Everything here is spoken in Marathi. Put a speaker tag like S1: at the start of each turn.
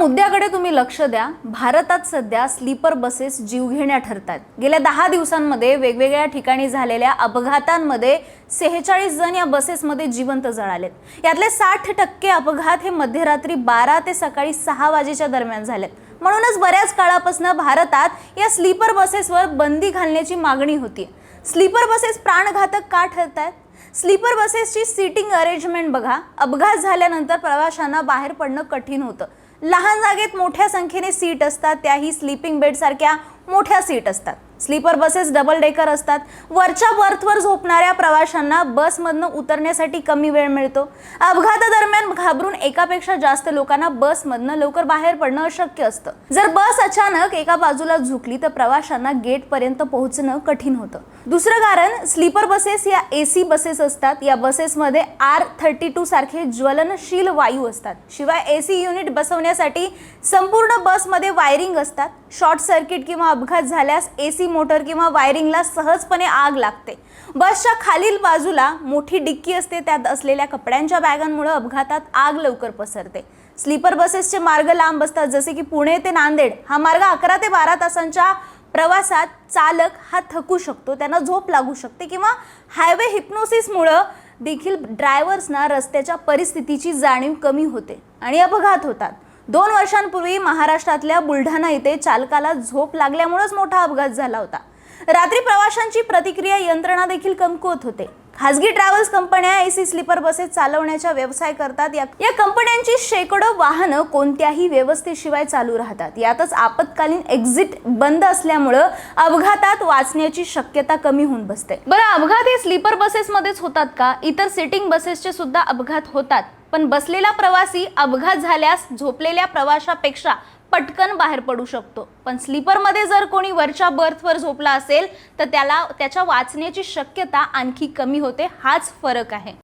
S1: मुद्द्याकडे तुम्ही लक्ष द्या. भारतात सध्या स्लीपर बसेस जीवघेण्या ठरतात गेल्या दहा दिवसांमध्ये वेगवेगळ्या ठिकाणी झालेल्या अपघातांमध्ये सेहेचाळीस जण या बसेसमध्ये जिवंत जळालेत. यातले साठ टक्के अपघात हे मध्यरात्री बारा ते सकाळी सहा वाजेच्या दरम्यान झालेत. म्हणूनच बऱ्याच काळापासून भारतात या स्लीपर बसेसवर बंदी घालण्याची मागणी होती स्लीपर बसेस प्राणघातक का ठरत आहेत स्लीपर बसेसची सीटिंग अरेंजमेंट बघा. अपघात झाल्यानंतर प्रवाशांना बाहेर पडणं कठीण होतं. लहान जागेत मोठ्या संख्येने सीट असतात त्याही स्लीपिंग बेडसारख्या मोठ्या सीट असतात. स्लीपर बसेस डबल डेकर असतात. वरच्या बर्थवर झोपणाऱ्या प्रवाशांना बसमधनं उतरण्यासाठी कमी वेळ मिळतो. अपघातादरम्यान घाबरून एकापेक्षा जास्त लोकांना बसमधनं लवकर बाहेर पडणं अशक्य असतं. जर बस अचानक एका बाजूला झुकली तर प्रवाशांना गेटपर्यंत पोहोचणं कठीण होतं. दुसरं कारण स्लीपर बसेस या ए सी बसेस असतात. या बसेसमध्ये आर थर्टी टू सारखे ज्वलनशील वायू असतात. शिवाय ए सी युनिट बसवण्यासाठी संपूर्ण बसमध्ये वायरिंग असतात. शॉर्ट सर्किट किंवा अपघात झाल्यास ए सी मोटर किंवा वायरिंगला सहजपणे आग लागते. बसच्या खालील बाजूला मोठी डिक्की असते त्यात असलेल्या कपड्यांच्या बॅगांमुळे अपघातात आग लवकर पसरते. स्लीपर बसेसचे मार्ग लांब असतात जसे की पुणे ते नांदेड. हा मार्ग अकरा ते बारा तासांच्या प्रवासात चालक हा थकू शकतो त्यांना झोप लागू शकते किंवा हायवे हिप्नोसिसमुळं देखील ड्रायव्हर्सना रस्त्याच्या परिस्थितीची जाणीव कमी होते आणि अपघात होतात. दोन वर्षांपूर्वी महाराष्ट्रातल्या बुलढाणा इथे चालकाला झोप लागल्यामुळेच मोठा अपघात झाला होता. रात्री प्रवाशांची प्रतिक्रिया यंत्रणा देखील कमकुवत होते. खासगी ट्रॅव्हल्स कंपन्या एसी स्लीपर बसेस चालवण्याचा व्यवसाय करतात. या या कंपन्यांची शेकडो वाहनं कोणत्याही व्यवस्थेशिवाय चालू राहतात. यातच आपत्कालीन एक्झिट बंद असल्यामुळं अपघातात वाचण्याची शक्यता कमी होऊन बसते. बरं अपघात हे स्लीपर बसेसमध्येच होतात का? इतर सिटिंग बसेसचे सुद्धा अपघात होतात. पण बसलेला प्रवासी अपघात झाल्यास झोपलेल्या प्रवाशापेक्षा पटकन बाहेर पडू शकतो. पण स्लीपरमध्ये जर कोणी वरच्या बर्थवर झोपला असेल तर त्याला त्याच्या वाचण्याची शक्यता आणखी कमी होते. हाच फरक आहे.